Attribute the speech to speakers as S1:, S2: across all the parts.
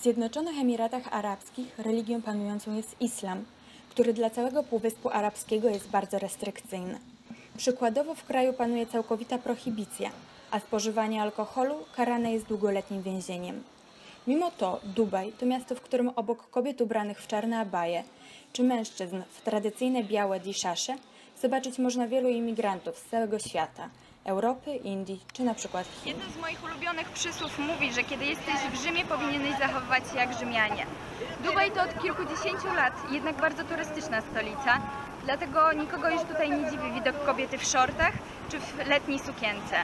S1: W Zjednoczonych Emiratach Arabskich religią panującą jest islam, który dla całego Półwyspu Arabskiego jest bardzo restrykcyjny. Przykładowo w kraju panuje całkowita prohibicja, a spożywanie alkoholu karane jest długoletnim więzieniem. Mimo to Dubaj to miasto, w którym obok kobiet ubranych w czarne abaje czy mężczyzn w tradycyjne białe diszasze zobaczyć można wielu imigrantów z całego świata – Europy, Indii czy na przykład Chin.
S2: Jedno z moich ulubionych przysłów mówi, że kiedy jesteś w Rzymie, powinieneś zachowywać się jak Rzymianie. Dubaj to od kilkudziesięciu lat jednak bardzo turystyczna stolica, dlatego nikogo już tutaj nie dziwi widok kobiety w shortach czy w letniej sukience.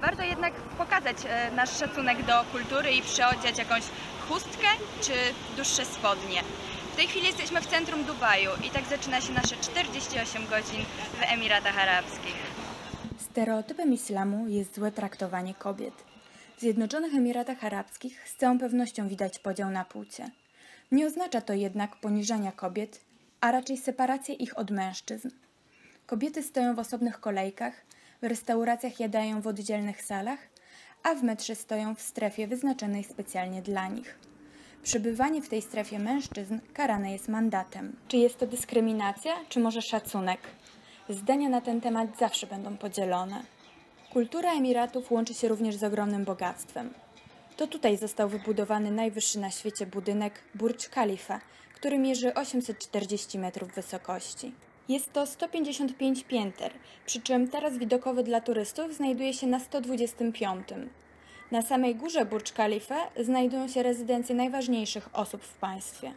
S2: Warto jednak pokazać e, nasz szacunek do kultury i przyodziać jakąś chustkę czy dłuższe spodnie. W tej chwili jesteśmy w centrum Dubaju i tak zaczyna się nasze 48 godzin w Emiratach Arabskich.
S1: Stereotypem islamu jest złe traktowanie kobiet. W Zjednoczonych Emiratach Arabskich z całą pewnością widać podział na płcie. Nie oznacza to jednak poniżania kobiet, a raczej separację ich od mężczyzn. Kobiety stoją w osobnych kolejkach, w restauracjach jadają w oddzielnych salach, a w metrze stoją w strefie wyznaczonej specjalnie dla nich. Przebywanie w tej strefie mężczyzn karane jest mandatem. Czy jest to dyskryminacja, czy może szacunek? Zdania na ten temat zawsze będą podzielone. Kultura Emiratów łączy się również z ogromnym bogactwem. To tutaj został wybudowany najwyższy na świecie budynek Burj Khalifa, który mierzy 840 metrów wysokości. Jest to 155 pięter, przy czym taras widokowy dla turystów znajduje się na 125. Na samej górze Burj Khalifa znajdują się rezydencje najważniejszych osób w państwie.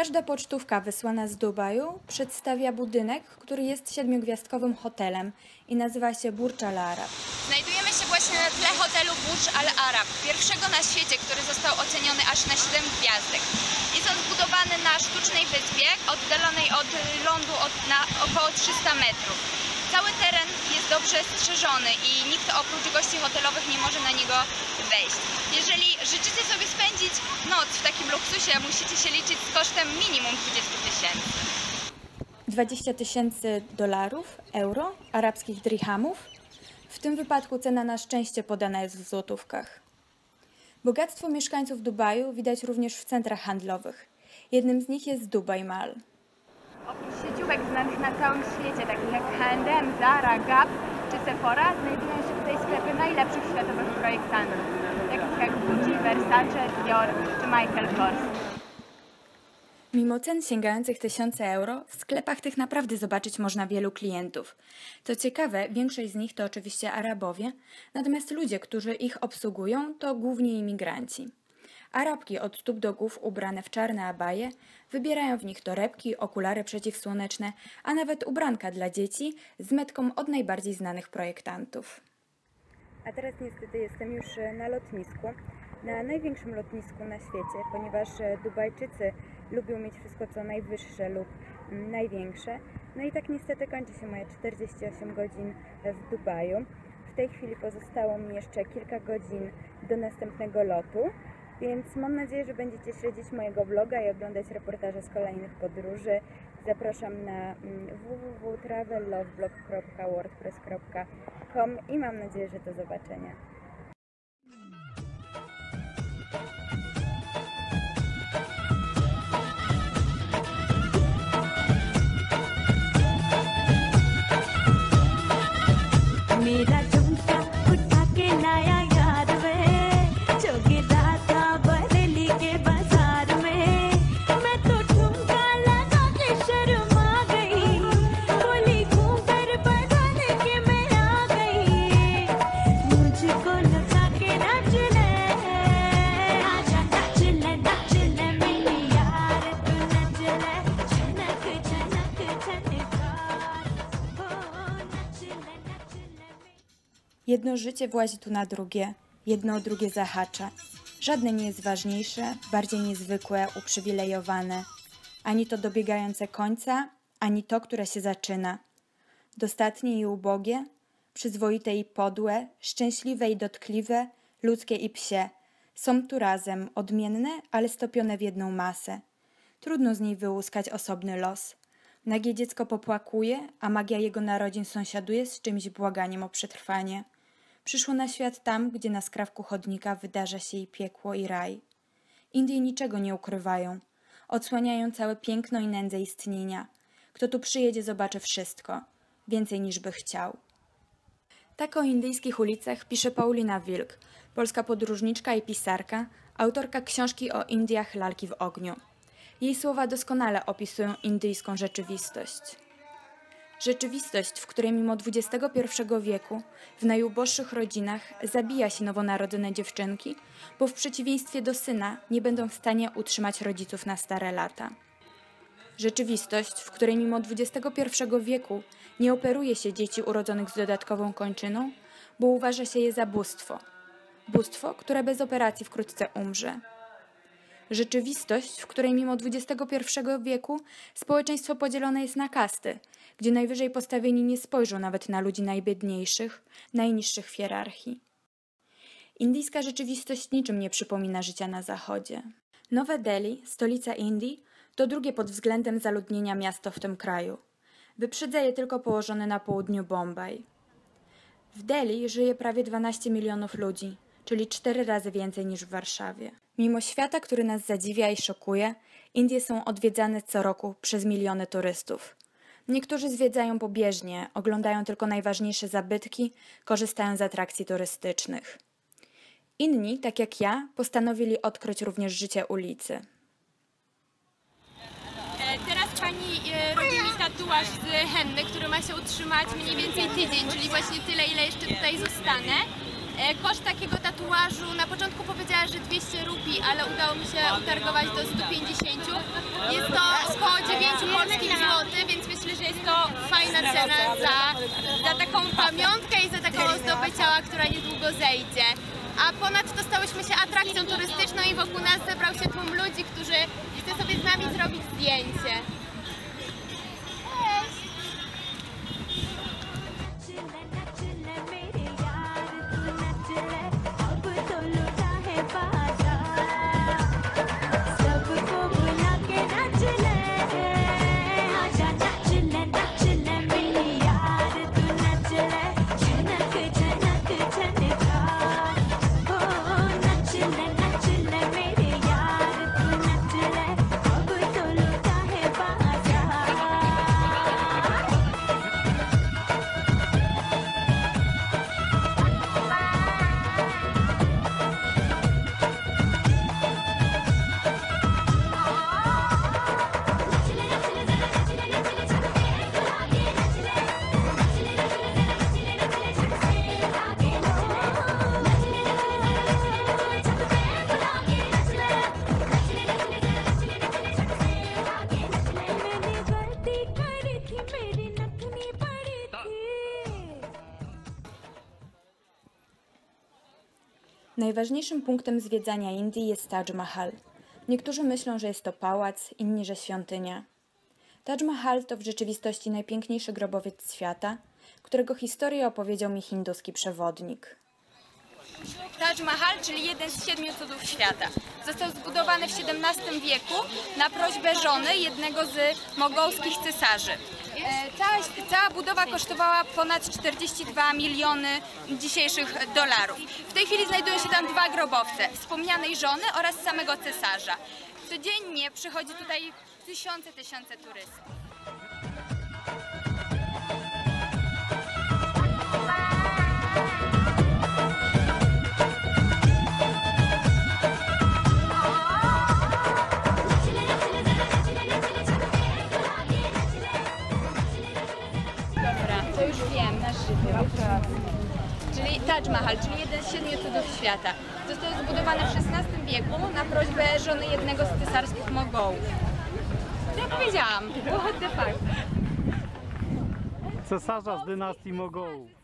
S1: Każda pocztówka wysłana z Dubaju przedstawia budynek, który jest siedmiogwiazdkowym hotelem i nazywa się Burj Al Arab.
S2: Znajdujemy się właśnie na tle hotelu Burj Al Arab, pierwszego na świecie, który został oceniony aż na 7 gwiazdek. Jest on zbudowany na sztucznej wyspie, oddalonej od lądu od, na około 300 metrów. Cały teren dobrze strzeżony i nikt oprócz gości hotelowych nie może na niego wejść. Jeżeli życzycie sobie spędzić noc w takim luksusie, musicie się liczyć z kosztem minimum 20 tysięcy.
S1: 20 tysięcy dolarów, euro, arabskich dirhamów. W tym wypadku cena na szczęście podana jest w złotówkach. Bogactwo mieszkańców Dubaju widać również w centrach handlowych. Jednym z nich jest Dubai Mall.
S2: Oprócz sieciówek znanych na całym świecie, takich jak H&M, Zara, Gap czy Sephora, znajdują się tutaj sklepy najlepszych światowych projektantów, takich jak Gucci, Versace, Dior czy Michael Kors.
S1: Mimo cen sięgających tysiące euro, w sklepach tych naprawdę zobaczyć można wielu klientów. Co ciekawe, większość z nich to oczywiście Arabowie, natomiast ludzie, którzy ich obsługują, to głównie imigranci. Arabki od stóp do głów ubrane w czarne abaje, wybierają w nich torebki, okulary przeciwsłoneczne, a nawet ubranka dla dzieci z metką od najbardziej znanych projektantów. A teraz niestety jestem już na lotnisku, na największym lotnisku na świecie, ponieważ Dubajczycy lubią mieć wszystko co najwyższe lub największe. No i tak niestety kończy się moje 48 godzin w Dubaju. W tej chwili pozostało mi jeszcze kilka godzin do następnego lotu. Więc mam nadzieję, że będziecie śledzić mojego vloga i oglądać reportaże z kolejnych podróży. Zapraszam na mm, www.travelloveblog.wordpress.com i mam nadzieję, że do zobaczenia. Jedno życie włazi tu na drugie, jedno o drugie zahacza. Żadne nie jest ważniejsze, bardziej niezwykłe, uprzywilejowane. Ani to dobiegające końca, ani to, które się zaczyna. Dostatnie i ubogie, przyzwoite i podłe, szczęśliwe i dotkliwe, ludzkie i psie. Są tu razem, odmienne, ale stopione w jedną masę. Trudno z niej wyłuskać osobny los. Nagie dziecko popłakuje, a magia jego narodzin sąsiaduje z czymś błaganiem o przetrwanie. Przyszło na świat tam, gdzie na skrawku chodnika wydarza się i piekło i raj. Indie niczego nie ukrywają. Odsłaniają całe piękno i nędzę istnienia. Kto tu przyjedzie, zobaczy wszystko. Więcej niż by chciał. Tak o indyjskich ulicach pisze Paulina Wilk, polska podróżniczka i pisarka, autorka książki o Indiach Lalki w ogniu. Jej słowa doskonale opisują indyjską rzeczywistość. Rzeczywistość, w której mimo XXI wieku w najuboższych rodzinach zabija się nowonarodzone dziewczynki, bo w przeciwieństwie do syna nie będą w stanie utrzymać rodziców na stare lata. Rzeczywistość, w której mimo XXI wieku nie operuje się dzieci urodzonych z dodatkową kończyną, bo uważa się je za bóstwo. Bóstwo, które bez operacji wkrótce umrze. Rzeczywistość, w której mimo XXI wieku społeczeństwo podzielone jest na kasty, gdzie najwyżej postawieni nie spojrzą nawet na ludzi najbiedniejszych, najniższych w hierarchii. Indyjska rzeczywistość niczym nie przypomina życia na zachodzie. Nowe Delhi, stolica Indii, to drugie pod względem zaludnienia miasto w tym kraju. Wyprzedza je tylko położone na południu Bombaj. W Delhi żyje prawie 12 milionów ludzi, czyli cztery razy więcej niż w Warszawie. Mimo świata, który nas zadziwia i szokuje, Indie są odwiedzane co roku przez miliony turystów. Niektórzy zwiedzają pobieżnie, oglądają tylko najważniejsze zabytki, korzystają z atrakcji turystycznych. Inni, tak jak ja, postanowili odkryć również życie ulicy.
S3: E, Teraz pani e, robi mi tatuaż z henny, który ma się utrzymać mniej więcej tydzień, czyli właśnie tyle, ile jeszcze tutaj zostanę. E, Koszt takiego tatuażu na początku powiedziała, że 200 rupii, ale udało mi się utargować do 150. Jest to około 9 polskich złotych, więc myślę, że jest to fajna cena za, za taką pamiątkę i za taką ozdobę ciała, która niedługo zejdzie. A ponadto stałyśmy się atrakcją turystyczną i wokół nas zebrał się tłum ludzi, którzy
S1: Najważniejszym punktem zwiedzania Indii jest Taj Mahal. Niektórzy myślą, że jest to pałac, inni, że świątynia. Taj Mahal to w rzeczywistości najpiękniejszy grobowiec świata, którego historię opowiedział mi hinduski przewodnik.
S2: Taj Mahal, czyli jeden z siedmiu cudów świata. Został zbudowany w XVII wieku na prośbę żony jednego z mogołskich cesarzy. E, Cała, cała budowa kosztowała ponad 42 miliony dzisiejszych dolarów. W tej chwili znajdują się tam dwa grobowce, wspomnianej żony oraz samego cesarza. Codziennie przychodzi tutaj tysiące, tysiące turystów. Taj Mahal, czyli jeden z siedmiu cudów świata. Został zbudowany w XVI wieku na prośbę żony jednego z cesarskich Mogołów. Ja powiedziałam? What the fuck?
S4: Cesarza z dynastii Mogołów.